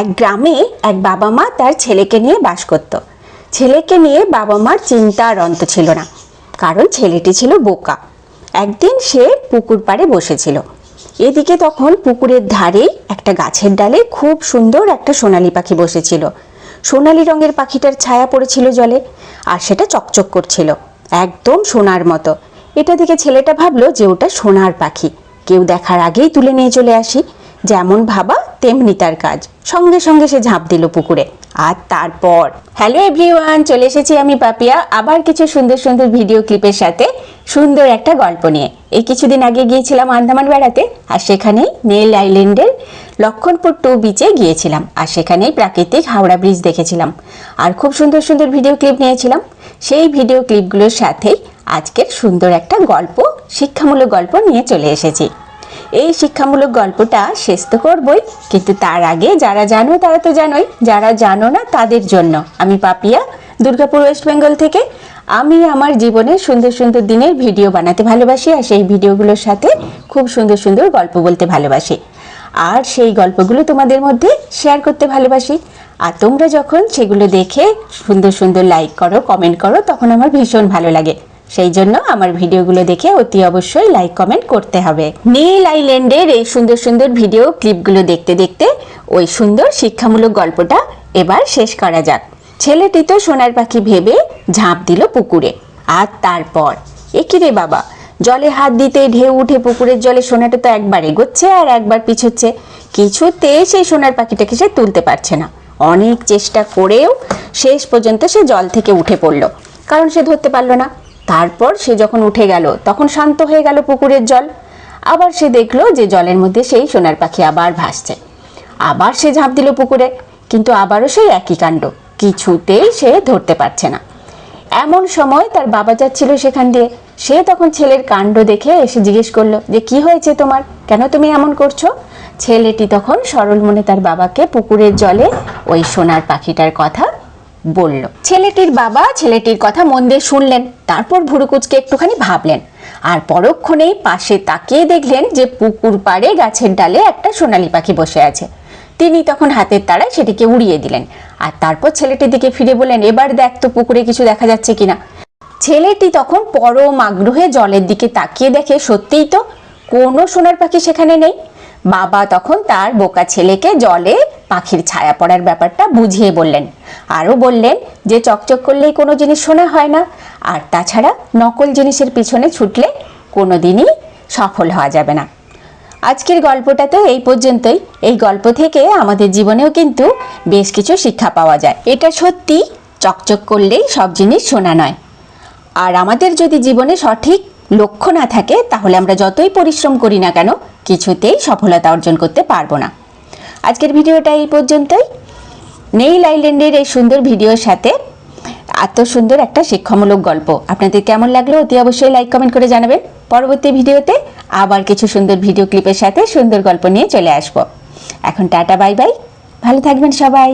এক গ্রামে এক বাবা মা তার ছেলেকে নিয়ে বাস করত। ছেলেকে নিয়ে বাবা মার চিন্তা আর অন্ত ছিল না, কারণ ছেলেটি ছিল বোকা। একদিন সে পুকুর পাড়ে বসেছিল। এদিকে তখন পুকুরের ধারে একটা গাছের ডালে খুব সুন্দর একটা সোনালী পাখি বসেছিল। সোনালী রঙের পাখিটার ছায়া পড়েছিল জলে, আর সেটা চকচক করছিল, একদম সোনার মতো। এটা দেখে ছেলেটা ভাবলো যে ওটা সোনার পাখি। কেউ দেখার আগেই তুলে নিয়ে চলে আসি। যেমন ভাবা তেমনি তার কাজ। সঙ্গে সঙ্গে সে ঝাঁপ দিল পুকুরে। আর তারপর হ্যালো এভরিওয়ান চলে এসেছি আমি পাপিয়া। আবার কিছু সুন্দর সুন্দর ভিডিও ক্লিপের সাথে সুন্দর একটা গল্প নিয়ে। এই কিছুদিন আগে গিয়েছিলাম আন্দামান বেড়াতে, আর সেখানেই নেল আইল্যান্ডের লক্ষণপুর টু বিচে গিয়েছিলাম। আর সেখানেই প্রাকৃতিক হাওড়া ব্রিজ দেখেছিলাম। আর খুব সুন্দর সুন্দর ভিডিও ক্লিপ নিয়েছিলাম। সেই ভিডিও ক্লিপগুলোর সাথেই আজকের সুন্দর একটা গল্প, শিক্ষামূলক গল্প নিয়ে চলে এসেছি। এই শিক্ষামূলক গল্পটা শেষ তো করবই, কিন্তু তার আগে যারা জানো তারা তো জানোই, যারা জানো না তাদের জন্য। আমি পাপিয়া, দুর্গাপুর ওয়েস্ট বেঙ্গল থেকে। আমি আমার জীবনে সুন্দর সুন্দর দিনের ভিডিও বানাতে ভালোবাসি আর সেই ভিডিওগুলোর সাথে খুব সুন্দর সুন্দর গল্প বলতে ভালোবাসি। আর সেই গল্পগুলো তোমাদের মধ্যে শেয়ার করতে ভালোবাসি। আর তোমরা যখন সেগুলো দেখে সুন্দর সুন্দর লাইক করো কমেন্ট করো, তখন আমার ভীষণ ভালো লাগে। সেই জন্য আমার ভিডিওগুলো দেখে অতি অবশ্যই লাইক কমেন্ট করতে হবে। নীল আইল্যান্ডের এই সুন্দর সুন্দর ভিডিও ক্লিপগুলো দেখতে দেখতে ওই সুন্দর শিক্ষামূলক গল্পটা এবার শেষ করা যাক। ছেলেটি তো সোনার পাখি ভেবে ঝাঁপ দিল পুকুরে। আর তারপর? একি রে বাবা? জলে হাত দিতে ঢেউ উঠে পুকুরের জলে সোনাটা তো একবার এগোচ্ছে আর একবার পিছোচ্ছে। কিছুতে সেই সোনার পাখিটাকে সে তুলতে পারছে না। অনেক চেষ্টা করেও শেষ পর্যন্ত সে জল থেকে উঠে পড়ল। কারণ সে ধরতে পারল না। তারপর সে যখন উঠে গেল, তখন শান্ত হয়ে গেল পুকুরের জল। আবার সে দেখল যে জলের মধ্যে সেই সোনার পাখি আবার ভাসছে। আবার সে ঝাঁপ দিল পুকুরে, কিন্তু আবারও সেই একই কাণ্ড, কিছুতেই সে ধরতে পারছে না। এমন সময় তার বাবা যাচ্ছিল সেখান দিয়ে। সে তখন ছেলের কাণ্ড দেখে এসে জিজ্ঞেস করল, যে কি হয়েছে তোমার? কেন তুমি এমন করছ? ছেলেটি তখন সরল মনে তার বাবাকে পুকুরের জলে ওই সোনার পাখিটার কথা বলল। ছেলেটির বাবা ছেলেটির কথা মন দিয়ে শুনলেন, তারপর ভুরুকুচকে একটুখানি ভাবলেন আর পরক্ষণেই পাশে তাকিয়ে দেখলেন যে পুকুর পাড়ে গাছের ডালে একটা সোনালী পাখি বসে আছে। তিনি তখন হাতের তাড়ায় সেটিকে উড়িয়ে দিলেন আর তারপর ছেলেটির দিকে ফিরে বললেন, এবার দেখ তো পুকুরে কিছু দেখা যাচ্ছে কিনা? ছেলেটি তখন পরম আগ্রহে জলের দিকে তাকিয়ে দেখে, সত্যিই তো, কোনো সোনার পাখি সেখানে নেই? বাবা তখন তার বোকা ছেলেকে জলে পাখির ছায়া পড়ার ব্যাপারটা বুঝিয়ে বললেন। আরও বললেন যে চকচক করলেই কোনো জিনিস শোনা হয় না। আর তাছাড়া নকল জিনিসের পিছনে ছুটলে কোনো দিনই সফল হওয়া যাবে না। আজকের গল্পটা তো এই পর্যন্তই। এই গল্প থেকে আমাদের জীবনেও কিন্তু বেশ কিছু শিক্ষা পাওয়া যায়। এটা সত্যি চকচক করলেই সব জিনিস শোনা নয়। আর আমাদের যদি জীবনে সঠিক লক্ষ্য না থাকে, তাহলে আমরা যতই পরিশ্রম করি না কেন, কিছুতেই সফলতা অর্জন করতে পারব না। আজকের ভিডিওটা এই পর্যন্তই। নেইল আইল্যান্ডের এই সুন্দর ভিডিওর সাথে এত সুন্দর একটা শিক্ষামূলক গল্প। আপনাদের কেমন লাগল অতি অবশ্যই লাইক কমেন্ট করে জানাবেন। পরবর্তী ভিডিওতে আবার কিছু সুন্দর ভিডিও ক্লিপের সাথে সুন্দর গল্প নিয়ে চলে আসব। এখন টাটা বাই বাই ভালো থাকবেন সবাই।